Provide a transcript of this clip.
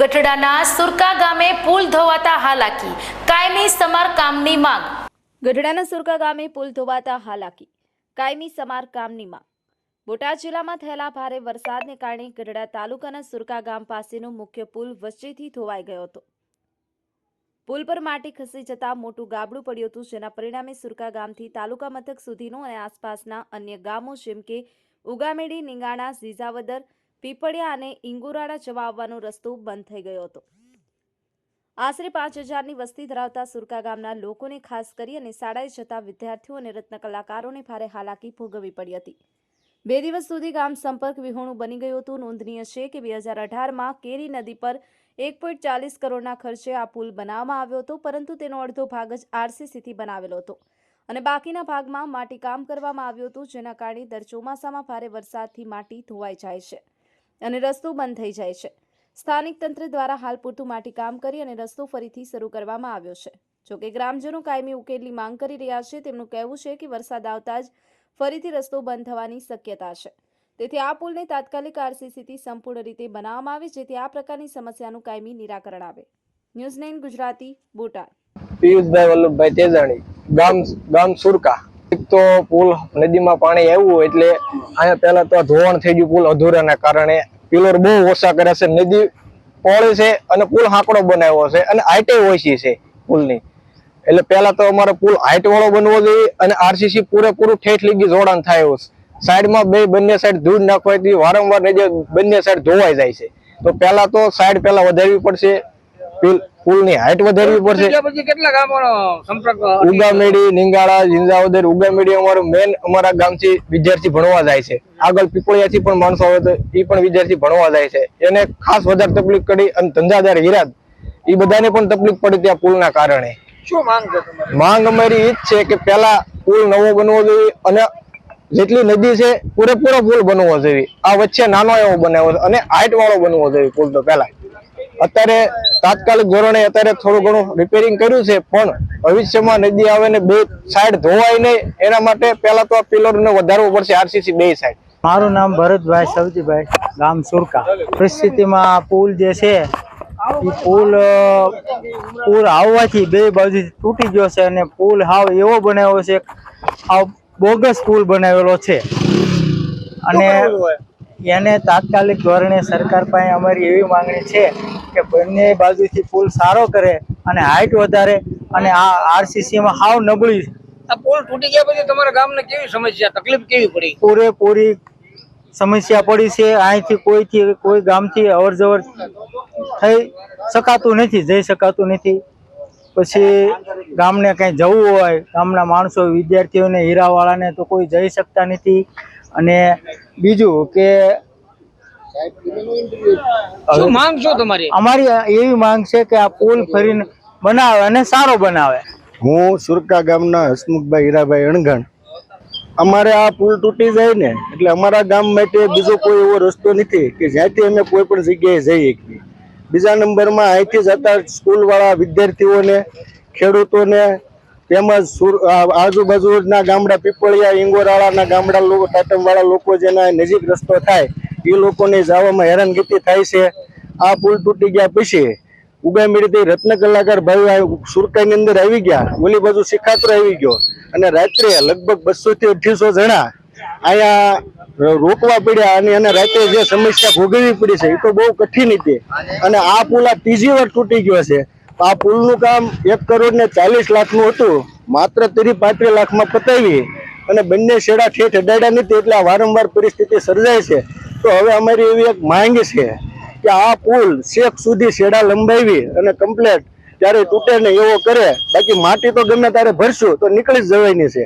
ગઢડાના સુરકા ગામે પુલ ધોવાતા હાલાકી. કાયમી સમારકામની માંગ. ગઢડાના સુરકા ગામે પુલ ધોવાતા હાલાકી. કાયમી સમારકામની માંગ. બોટાદ જિલ્લામાં થયેલા ભારે વરસાદને કારણે ગઢડા તાલુકાના સુરકા ગામ પાસેનો મુખ્ય પુલ વચ્ચેથી ધોવાઈ ગયો હતો. પુલ પર માટી ખસી જતા મોટું ગાબડું પડ્યું હતું, જેના પરિણામે સુરકા ગામથી તાલુકા મથક સુધીનો અને આસપાસના અન્ય ગામો જેમ કે ઉગામેડી, નિંગાણા, ઝીઝાવદર પીપળિયા અને ઇંગુરાળા જવા આવવાનો રસ્તો બંધ થઈ ગયો હતો. આશરે પાંચ હજારની વસ્તી ધરાવતા સુરકા ગામના લોકોને ખાસ કરી અને શાળાએ જતા વિદ્યાર્થીઓ અને રત્ન કલાકારોને ભારે હાલાકી ભોગવવી પડી હતી. બે દિવસ સુધી ગામ સંપર્ક વિહોણું બની ગયું હતું. નોંધનીય છે કે બે હજાર અઢારમાં કેરી નદી પર એક પોઈન્ટ ચાલીસ કરોડના ખર્ચે આ પુલ બનાવવામાં આવ્યો હતો, પરંતુ તેનો અડધો ભાગ જ આરસીસીથી બનાવેલો હતો અને બાકીના ભાગમાં માટી કામ કરવામાં આવ્યું હતું, જેના કારણે દર ચોમાસામાં ભારે વરસાદથી માટી ધોવાઈ જાય છે. અને રસ્તો બંધ થઈ જાય છે. સ્થાનિક તંત્ર દ્વારા હાલ પૂરતું માટીકામ કરી અને રસ્તો ફરીથી શરૂ કરવામાં આવ્યો છે. જોકે ગ્રામજનો કાયમી ઉકેલની માંગ કરી રહ્યા છે, તેમનું કહેવું છે કે વરસાદ આવતા જ ફરીથી રસ્તો બંધ થવાની શક્યતા છે. તેથી આ પુલને તાત્કાલિક આરસીસીથી સંપૂર્ણ રીતે બનાવવામાં આવે, જેથી આ પ્રકારની સમસ્યાનું કાયમી નિરાકરણ આવે. News nine Gujarati, Botad. પિયુષભાઈ વલ્લભભાઈ તેજાણી, ગામ ગામ સુરકા. એક તો પુલ નદીમાં પાણી આવ્યું એટલે અહીંયા પહેલા તો ધોવાણ થઈ ગયું પુલ અધૂરાના કારણે. પિલર બહુ ઓછા કરે છે. નદી પોળે છે અને પુલ હાંકડો બનાવ્યો છે અને હાઈટે ઓછી છે પુલની. એટલે પહેલા તો અમારે પુલ હાઈટ વાળો બનવો જોઈએ અને આરસીસી પૂરેપૂરું ઠેઠ લીગી જોડાણ થાય એવું સાઈડમાં બે બંને સાઈડ ધૂળ નાખવાથી વારંવાર બંને સાઈડ ધોવાઈ જાય છે. તો પહેલા તો સાઈડ પહેલા વધારવી પડશે. પુલ- ની હાઈટ વધારવી પડશે. કેટલા ગામોનો સંપર્ક ઉગામેડી નિંગાળા જિંદાવદર ઉગામેડી અમારું મેન અમારા ગામથી વિદ્યાર્થી ભણવા જાય છે. આગળ પીપળિયાથી પણ માણસો આવે તો એ પણ વિદ્યાર્થી ભણવા જાય છે. એને ખાસ વધારે તકલીફ પડી અને ધંધાદાર હિરાદ એ બધાને પણ તકલીફ પડી ત્યાં પુલના કારણે. શું માંગ છે માંગ અમારી એ જ છે કે પહેલા પુલ નવો બનવો જોઈએ અને જેટલી નદી છે પૂરેપૂરો પુલ બનવો જોઈએ. આ વચ્ચે નાનો એવો બનાવ્યો અને હાઈટ વાળો બનવો જોઈએ પુલ તો પહેલા. અત્યારે તાત્કાલિક ધોરણે અત્યારે થોડું ઘણું રિપેરિંગ કર્યું છે પણ ભવિષ્યમાં નદી આવે ને બે સાઈડ ધોવાય નહીં એના માટે પહેલા તો આ પિલરને વધારવું પડશે આરસીસી બે સાઈડ મારું નામ ભરતભાઈ સવજીભાઈ ગામ સુરકા. પરિસ્થિતિમાં પુલ જે છે એ પુલ પુલ આવવાથી બે બાજુ તૂટી ગયો છે અને પુલ હાવ એવો બનાવ્યો છે હાવ બોગસ પુલ બનાવેલો છે. અને એને તાત્કાલિક ધોરણે સરકાર પાસે અમારી એવી માંગણી છે કે બંને બાજુથી પુલ સારો કરે અને હાઈટ વધારે અને આ આરસીસીમાં હાવ નબળી આ પુલ તૂટી ગયા પછી તમારા ગામને કેવી સમસ્યા તકલીફ કેવી પડી? પૂરેપૂરી સમસ્યા પડી છે. અહીંથી કોઈથી કોઈ ગામથી અવર જવર થઈ શકાતું નથી જઈ શકાતું નથી. પછી ગામને કંઈ જવું હોય ગામના માણસો વિદ્યાર્થીઓને હીરાવાળાને તો કોઈ જઈ શકતા નથી. અને બીજું કે શું માંગ શું તમારી? અમારી એવી માંગ છે કે આ પુલ ફરીને બનાવે અને સારો બનાવે. હું સુરકા ગામના હસમુખભાઈ હીરાભાઈ અણગણ અમારે આ પુલ તૂટી જાય ને એટલે અમારા ગામ માટે બીજો કોઈ એવો રસ્તો નથી કે જ્યાંથી અમે કોઈ પણ જગ્યાએ જઈ શકીએ. બીજા નંબરમાં અહીંથી જતા સ્કૂલવાળા વિદ્યાર્થીઓને ખેડૂતોને તેમજ આજુબાજુના ગામડા પીપળિયા ઈંગોરાળાના ગામડા ટાટમવાળા લોકો જેના નજીક રસ્તો થાય, એ લોકોને જવામાં હેરાનગતિ થાય છે. આ પુલ તૂટી ગયા પછી ઉગામેડીથી રત્ન કલાકાર ભાઈ આ સુરકાની અંદર આવી ગયા. ઓલી બાજુ શિખાત્ર આવી ગયો. અને રાત્રે લગભગ બસો થી અઢીસો જણા અહીંયા રોકવા પડ્યા અને એને રાત્રે જે સમસ્યા ભોગવવી પડી છે, એ તો બહુ કઠિન હતી. અને આ પુલ આ ત્રીજી વાર તૂટી ગયો છે. આ પુલનું કામ એક કરોડ ને ચાલીસ લાખનું હતું. માત્ર ત્રીસ પાંત્રીસ લાખમાં પતાવી અને બંને શેડા ઠેઠ અડાડ્યા નથી એટલે આ વારંવાર પરિસ્થિતિ સર્જાય છે. તો હવે અમારી એવી એક માંગ છે કે આ પુલ શેખ સુધી શેડા લંબાવી અને કમ્પ્લેટ ત્યારે તૂટે ને એવો કરે, બાકી માટી તો ગમે ત્યારે ભરશું, તો નીકળી જ જવાની છે.